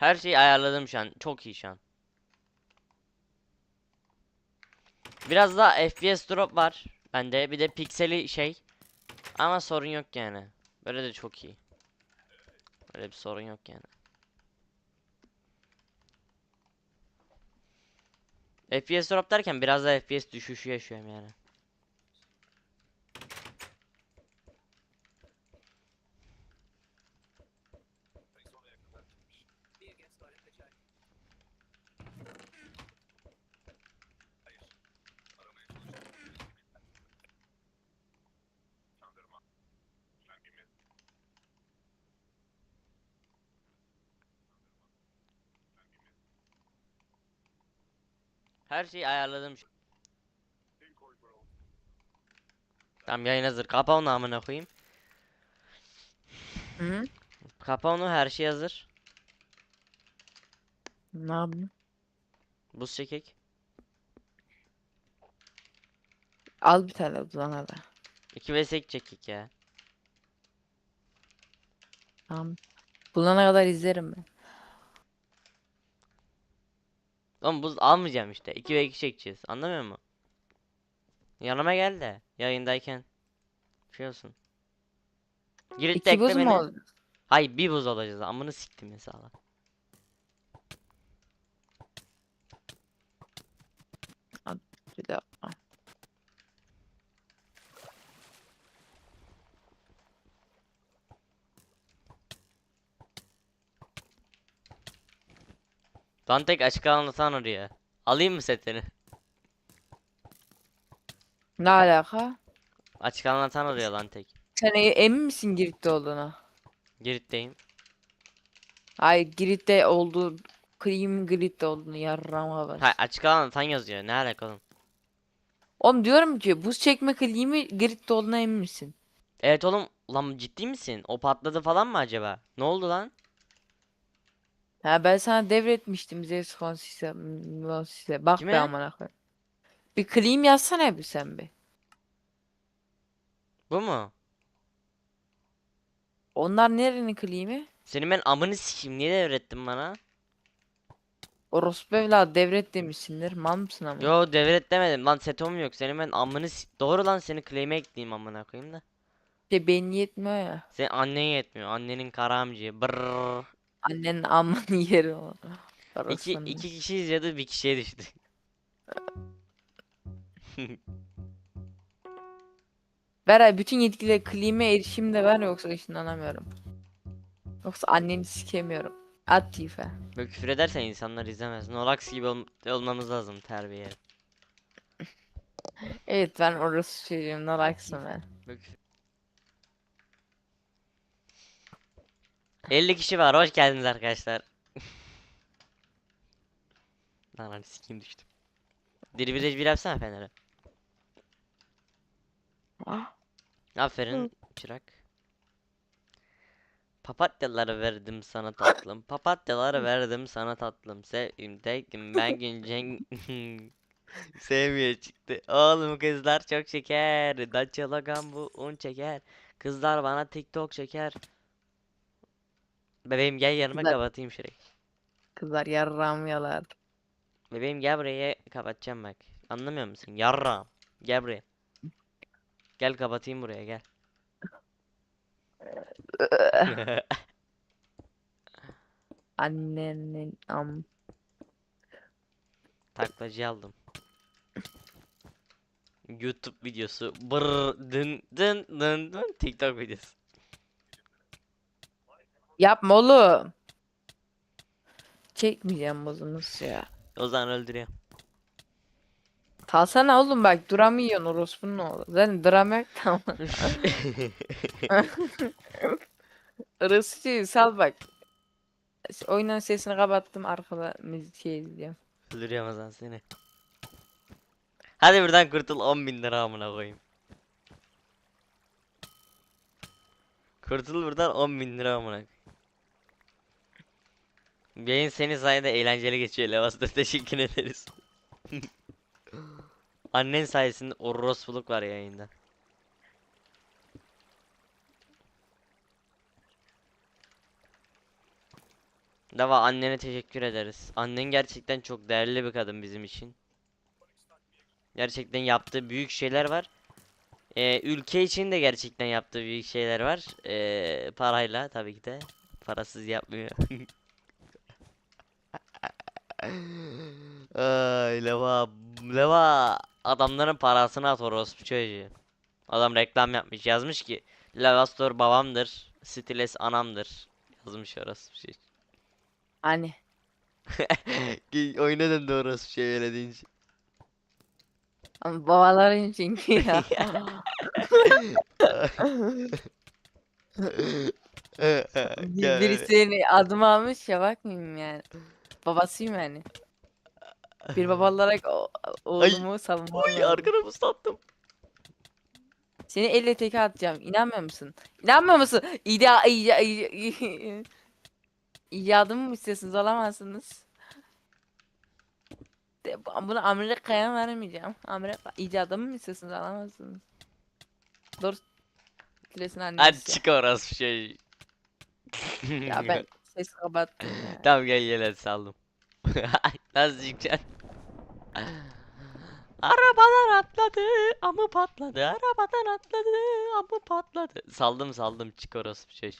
Her şeyi ayarladım şu an. Çok iyi şu an. Biraz daha FPS drop var bende. Bir de pikseli şey. Ama sorun yok yani. Böyle de çok iyi. Böyle bir sorun yok yani. FPS drop derken biraz da FPS düşüşü yaşıyorum yani. Her şeyi ayarladım. Tamam yayın hazır. Kapa onu amına koyayım. Hı? Kapa onu her şey hazır. Ne yapayım? Buz çekek. Al bir tane ulan hadi. 2 vs 2 çekek ya. Tamam. Bulana kadar izlerim ben. Oğlum buz almayacağım işte. 2 ve 2 çekeceğiz. Anlamıyor musun? Yanıma gel de yayındayken. Şey olsun. Girit İki buz mu beni. oldu? Hayır bir buz olacağız. Amını siktim mesela. Bir dakika. Dantek açık anlatan oraya. Alayım mı setini? Ne alaka? Açık anlatan oraya lan tek. Sen e- emin misin Girit'te olduğuna? Girit'teyim. Hayır Girit'te olduğu Cream Girit'te olduğunu yarram haber. Ha açık anlatan yazıyor. Ne alaka oğlum? Oğlum diyorum ki buz çekme kliğimi Girit'te olduğuna emin misin? Evet oğlum. Lan ciddi misin? O patladı falan mı acaba? Ne oldu lan? Ha ben sana devretmiştim Zeus Consis'e. Consis'e. Bak Kime? be amına koyayım. Bir kliğim yazsana bir sen bir. Bu mu? Onlar nerenin kliğimi? Senin ben amını sikeyim. Niye devrettin bana? Orospu evladı devret demişsindir. Mal mısın ama? Yo devret demedim. Lan setom yok. Senin ben amını Doğru lan seni claim'e ekleyeyim amına koyayım da. İşte beyin yetmiyor ya. Senin annen yetmiyor. Annenin karamcı. Brrr. Annenin amını yeri o. İki, Orospu'nun. iki kişi izledi bir kişiye düştü. Beray bütün yetkileri kliğime erişim de ver yoksa ışınlanamıyorum. Yoksa anneni sikemiyorum. At tife. Böyle küfür edersen insanlar izlemez. Norax gibi ol- olmamız lazım terbiye. Evet ben orası çocuğum. Ne like'sın ben. Böyle küfür- 50 kişi var. Hoş geldiniz arkadaşlar. Lan hadi sikeyim düştüm. Diri bir bir yapsana Fener'e. Ah. Aferin çırak. Papatyaları verdim sana tatlım. Papatyaları verdim sana tatlım. Sevimdeydim ben güncen Sevmiyor çıktı. Oğlum kızlar çok şeker. Dacia Logan bu un çeker. Kızlar bana TikTok çeker. Bebeğim gel yanıma Kızlar- kapatayım şurayı. Kızlar yarram yalar. Bebeğim gel buraya kapatacağım bak. Anlamıyor musun? Yarram. Gel buraya. Gel kapatayım buraya gel. Annenin am. Taklacı aldım. YouTube videosu. Brr dın dın dın dın TikTok videosu. Yapma oğlum. Çekmeyeceğim bozunuz ya. O zaman öldürüyor. Kalsana oğlum bak duramıyorsun orospunun oğlu. Zaten dram yok tamam. Şey, sal bak. Oyunun sesini kapattım arkada müzik şey izliyorum. Öldürüyorum o zaman seni. Hadi buradan kurtul 10 bin lira amına koyayım. Kurtul buradan 10 bin lira amına koyayım. Yayın senin sayende eğlenceli geçiyor Levas'ta teşekkür ederiz. Annen sayesinde orospuluk var yayında. Dava annene teşekkür ederiz. Annen gerçekten çok değerli bir kadın bizim için. Gerçekten yaptığı büyük şeyler var. Ee, ülke için de gerçekten yaptığı büyük şeyler var. Ee, parayla tabii ki de. Parasız yapmıyor. Ay leva leva adamların parasını at orospu çocuğu. Adam reklam yapmış yazmış ki Levastor babamdır, Stiles anamdır. Yazmış orospu çocuğu. Hani Ki Oyuna döndü orospu şey öyle deyince. ama babaların çünkü ya. Bir-. Birisi adım almış ya bakmayayım yani. Babasıyım yani. Bir baba olarak o- oğlumu savunmam Oy lazım. arkana attım. Seni elle teke atacağım. İnanmıyor musun? İnanmıyor musun? İda, icadımı mı istiyorsunuz? Alamazsınız. De, bu- bunu Amerika'ya vermeyeceğim. Amerika icadımı mı istiyorsunuz? Alamazsınız. Doğru. Kilesin Hadi annesi. çık orospu şey. Ya ben ses kapattım. Tamam gel gel hadi saldım. Nasıl çıkacaksın? Arabadan atladı, amı patladı. Arabadan atladı, amı patladı. Saldım saldım çık orospu şey.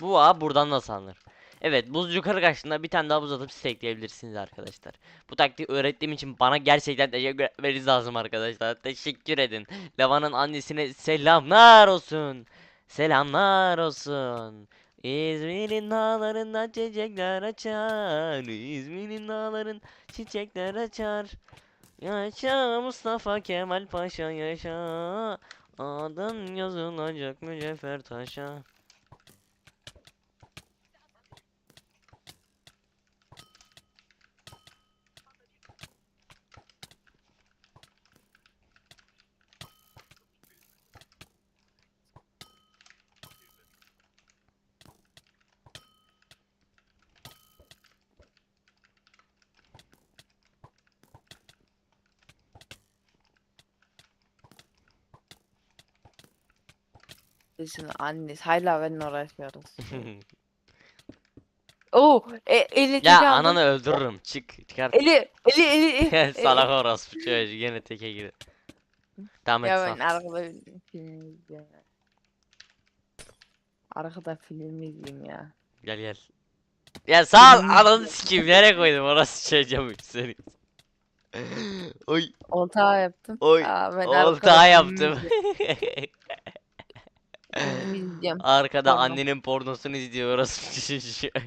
Bu ağa buradan nasıl alınır? Evet buz yukarı kaçtığında bir tane daha buz atıp siz ekleyebilirsiniz arkadaşlar. Bu taktiği öğrettiğim için bana gerçekten teşekkür etmeniz lazım arkadaşlar. Teşekkür edin. Lava'nın annesine selamlar olsun. Selamlar olsun. İzmir'in dağlarında çiçekler açar. İzmir'in dağların çiçekler açar. Yaşa Mustafa Kemal Paşa yaşa. Adın yazılacak mücevher taşa. Kilesin annesi. Hala benimle uğraşıyoruz. Oo, e, eli teke ya aldım. ananı öldürürüm. Çık çıkar. Eli, eli, eli. eli. Salak orospu çocuğu yine teke gir. Tamam et Ya ben arkada film izliyorum. Arkada film izleyeyim ya. Gel gel. Ya sal Film ananı sikeyim nereye koydum orası çocuğum seni. Oy Olta yaptım. oy Aa, ben olta yaptım. izliyorum. Arkada Porno. annenin pornosunu izliyor orası.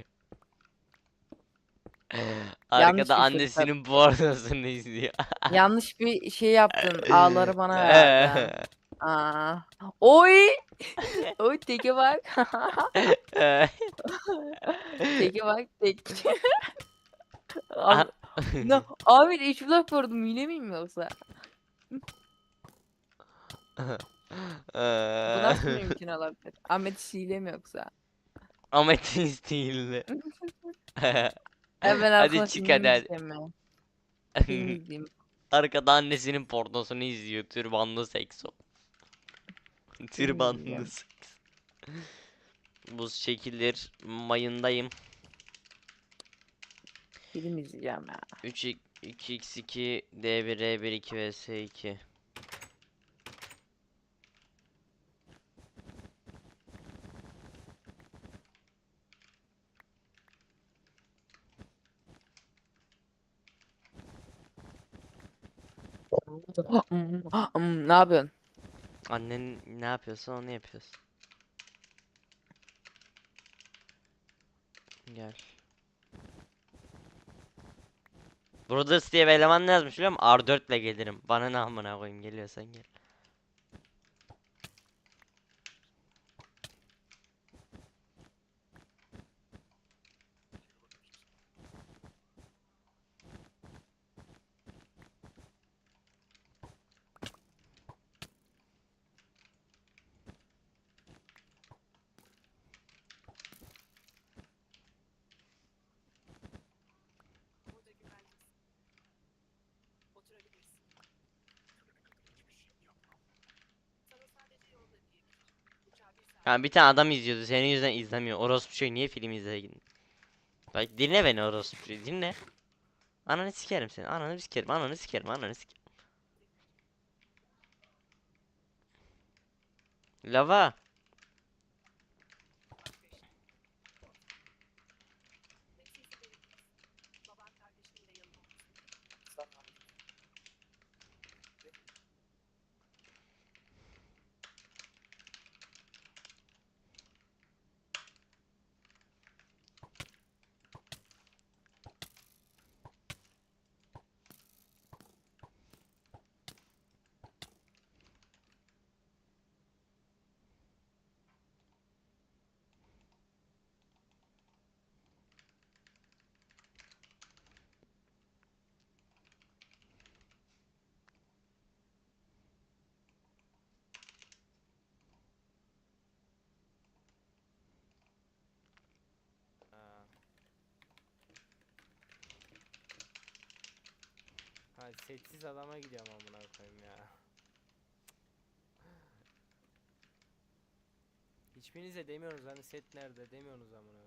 Yanlış bir Arkada şey annesinin pornosunu izliyor. Yanlış bir şey yaptın. Ağları bana verdi. ha. Aa. Oy! Oy teke bak. teke bak tek. Abi, ne? Abi üç blok vurdum hile miyim yoksa? Bu nasıl mümkün olabilir? Ahmet hile mi yoksa? Ametist değildi. Hemen Hadi çık hadi hadi. Arkada annesinin pornosunu izliyor. Türbanlı seks o. Türbanlı izleyeceğim. seks. Buz şekildir. Mayındayım. Film izleyeceğim ya. 3 2x2 D1 R1 2 vs 2. ne yapıyorsun? Annen ne yapıyorsa onu yapıyorsun. Gel. Brothers diye bir eleman ne yazmış biliyor musun? R4 ile gelirim. Bana ne amına koyayım geliyorsan gel. Ya bir tane adam izliyordu senin yüzünden izlemiyor. Orospu şey niye film izledin? Bak dinle beni orospu şey dinle. Ananı sikerim seni. Ananı sikerim. Ananı sikerim. Ananı sikerim. Lava. Setsiz adama gidiyorum amına koyayım ya. Hiçbirinize demiyorsunuz hani set nerede demiyorsunuz amına.